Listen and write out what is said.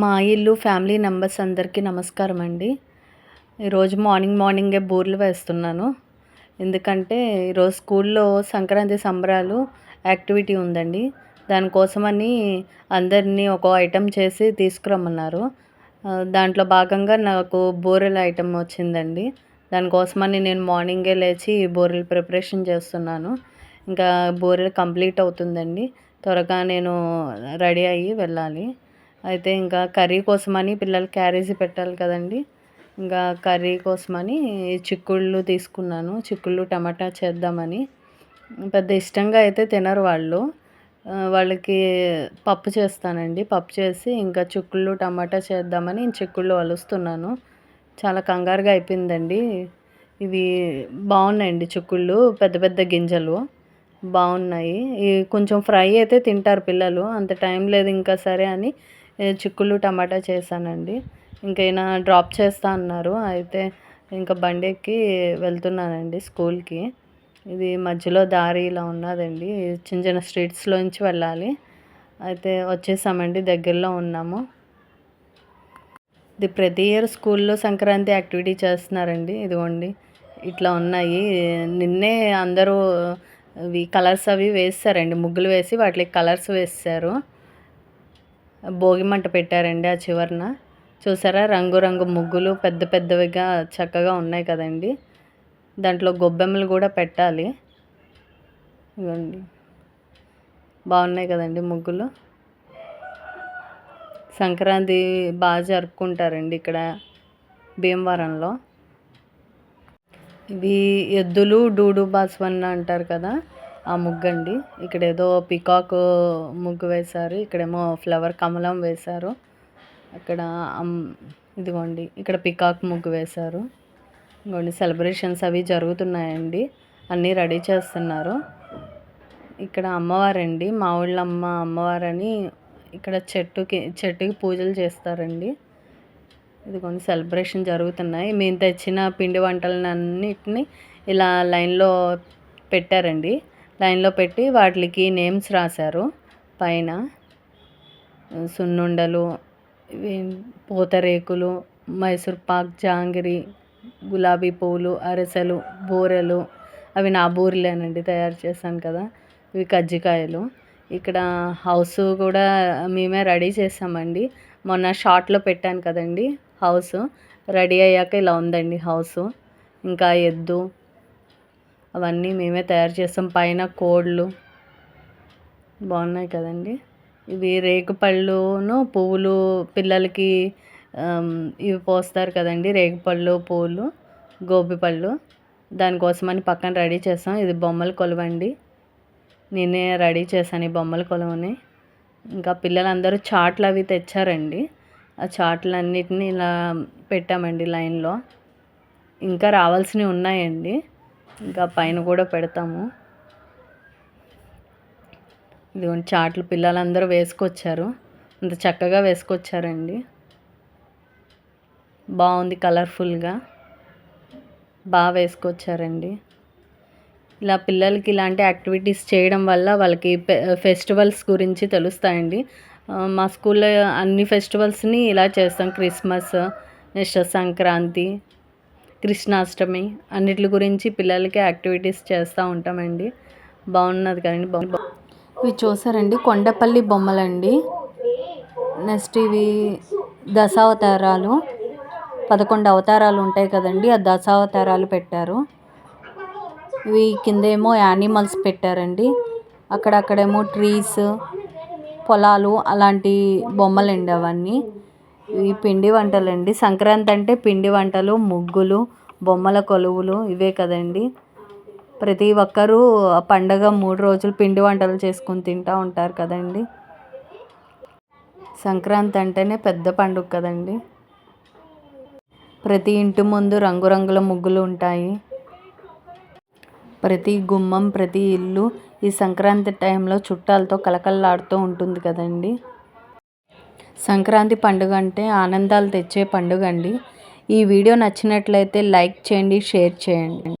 మా ఇల్లు family members అందరికీ నమస్కారం అండి ఈరోజు మార్నింగ్ మార్నింగే బూరెలు వేస్తున్నాను. ఎందుకంటే ఈరోజు స్కూల్లో సంక్రాంతి సంబరాలు యాక్టివిటీ ఉందండి. దానికోసమని అందరినీ ఒక ఐటెం చేసి తీసుకురమ్మన్నారు. దాంట్లో భాగంగా నాకు బూరెల ఐటెం వచ్చిందండి. దానికోసమని నేను మార్నింగే లేచి బూరెలు ప్రిపరేషన్ చేస్తున్నాను. ఇంకా బూరెలు కంప్లీట్ అవుతుందండి. త్వరగా నేను రెడీ అయ్యి వెళ్ళాలి. అయితే ఇంకా కర్రీ కోసమని పిల్లలు క్యారేజీ పెట్టాలి కదండి. ఇంకా కర్రీ కోసమని చిక్కుళ్ళు తీసుకున్నాను. చిక్కుళ్ళు టమాటా చేద్దామని. పెద్ద ఇష్టంగా అయితే తినరు వాళ్ళు. వాళ్ళకి పప్పు చేస్తానండి. పప్పు చేసి ఇంకా చిక్కుళ్ళు టమాటా చేద్దామని చిక్కుళ్ళు వలుస్తున్నాను. చాలా కంగారుగా అయిపోయిందండి. ఇవి బాగున్నాయండి చిక్కుళ్ళు పెద్ద పెద్ద గింజలు. బాగున్నాయి. కొంచెం ఫ్రై అయితే తింటారు పిల్లలు. అంత టైం లేదు ఇంకా సరే అని చిక్కుళ్ళు టమాటా చేశానండి. ఇంకా డ్రాప్ చేస్తా అన్నారు. అయితే ఇంకా బండి ఎక్కి వెళ్తున్నానండి స్కూల్కి. ఇది మధ్యలో దారి ఇలా ఉన్నదండి. చిన్న చిన్న స్ట్రీట్స్లోంచి వెళ్ళాలి. అయితే వచ్చేసామండి దగ్గరలో ఉన్నాము. ఇది ప్రతి ఇయర్ స్కూల్లో సంక్రాంతి యాక్టివిటీ చేస్తున్నారండి. ఇదిగోండి ఇట్లా ఉన్నాయి. నిన్నే అందరూ ఇవి కలర్స్ అవి వేస్తారండి ముగ్గులు వేసి వాటికి కలర్స్ వేస్తారు భోగిమంట పెట్టారండి ఆ చివరన. చూసారా? రంగురంగు ముగ్గులు పెద్ద పెద్దవిగా చక్కగా ఉన్నాయి కదండి. దాంట్లో గొబ్బెమ్మలు కూడా పెట్టాలి. ఇవ్వండి. బాగున్నాయి కదండి ముగ్గులు. సంక్రాంతి బాగా జరుపుకుంటారండి ఇక్కడ భీమవరంలో. ఇవి ఎద్దులు డూడు బాస్వన్న అంటారు కదా? ఆ ముగ్గండి. ఇక్కడ ఏదో పికాక్ ముగ్గు వేశారు. ఇక్కడేమో ఫ్లవర్ కమలం వేశారు. అక్కడ ఇదిగోండి ఇక్కడ పికాక్ ముగ్గు వేశారు. ఇంకోండి సెలబ్రేషన్స్ అవి జరుగుతున్నాయండి. అన్నీ రెడీ చేస్తున్నారు. ఇక్కడ అమ్మవారండి. మా ఊళ్ళమ్మ అమ్మవారని ఇక్కడ చెట్టుకి చెట్టుకి పూజలు చేస్తారండి. ఇదిగోండి సెలబ్రేషన్ జరుగుతున్నాయి. మేము తెచ్చిన పిండి వంటలన్నిటిని ఇలా లైన్లో పెట్టారండి. లైన్లో పెట్టి వాటికి నేమ్స్ రాశారు. పైన సున్నుండలు పూతరేకులు మైసూర్ పాక్ జాంగిరి గులాబీ పువ్వులు అరిసెలు బూరెలు. అవి నా బూరెలేనండి తయారు చేశాను కదా. ఇవి కజ్జికాయలు. ఇక్కడ హౌస్ కూడా మేమే రెడీ చేసామండి మొన్న షార్ట్లో పెట్టాను కదండి హౌస్. రెడీ అయ్యాక ఇలా ఉందండి హౌస్. ఇంకా ఎద్దు అవన్నీ మేమే తయారు చేస్తాం. పైన కోళ్ళు. బాగున్నాయి కదండి. ఇవి రేగుపళ్ళును పువ్వులు పిల్లలకి ఇవి పోస్తారు కదండి. రేగుపళ్ళు పువ్వులు గోబి పళ్ళు. దానికోసమని పక్కన రెడీ చేస్తాం. ఇది బొమ్మల కొలవండి. నేనే రెడీ చేశాను ఈ బొమ్మల కొలువని. ఇంకా పిల్లలందరూ చాట్లు అవి తెచ్చారండి. ఆ చాట్లన్నిటిని ఇలా పెట్టామండి లైన్లో. ఇంకా రావాల్సినవి ఉన్నాయండి. ఇంకా పైన కూడా పెడతాము. ఇదిగోండి చాట్లు పిల్లలందరూ వేసుకొచ్చారు. అంత చక్కగా వేసుకొచ్చారండి. బాగుంది కలర్ఫుల్గా. బాగా వేసుకొచ్చారండి. ఇలా పిల్లలకి ఇలాంటి యాక్టివిటీస్ చేయడం వల్ల వాళ్ళకి ఫెస్టివల్స్ గురించి తెలుస్తాయండి. మా స్కూల్లో అన్ని ఫెస్టివల్స్ని ఇలా చేస్తాం. క్రిస్మస్ నెక్స్ట్ సంక్రాంతి కృష్ణాష్టమి అన్నిటి గురించి పిల్లలకి యాక్టివిటీస్ చేస్తూ ఉంటామండి. బాగున్నది కదండి బొమ్మ ఇవి చూసారండి కొండపల్లి బొమ్మలండి. నెక్స్ట్ ఇవి దశావతారాలు పదకొండు అవతారాలు ఉంటాయి కదండి ఆ దశావతారాలు పెట్టారు. ఇవి కిందేమో యానిమల్స్ పెట్టారండి. అక్కడక్కడేమో ట్రీస్ పొలాలు అలాంటి బొమ్మలండి అవన్నీ. ఈ పిండి వంటలండి. సంక్రాంతి అంటే పిండి వంటలు ముగ్గులు బొమ్మల కొలువులు ఇవే కదండి. ప్రతి ఒక్కరూ పండగ మూడు రోజులు పిండి వంటలు చేసుకుని తింటూ ఉంటారు కదండి. సంక్రాంతి అంటేనే పెద్ద పండుగ కదండి. ప్రతి ఇంటి ముందు రంగురంగుల ముగ్గులు ఉంటాయి. ప్రతి గుమ్మం ప్రతి ఇల్లు ఈ సంక్రాంతి టైంలో చుట్టాలతో కలకల్లాడుతూ ఉంటుంది కదండి. సంక్రాంతి పండుగ అంటే ఆనందాలు తెచ్చే పండుగ అండి. ఈ వీడియో నచ్చినట్లయితే లైక్ చేయండి షేర్ చేయండి.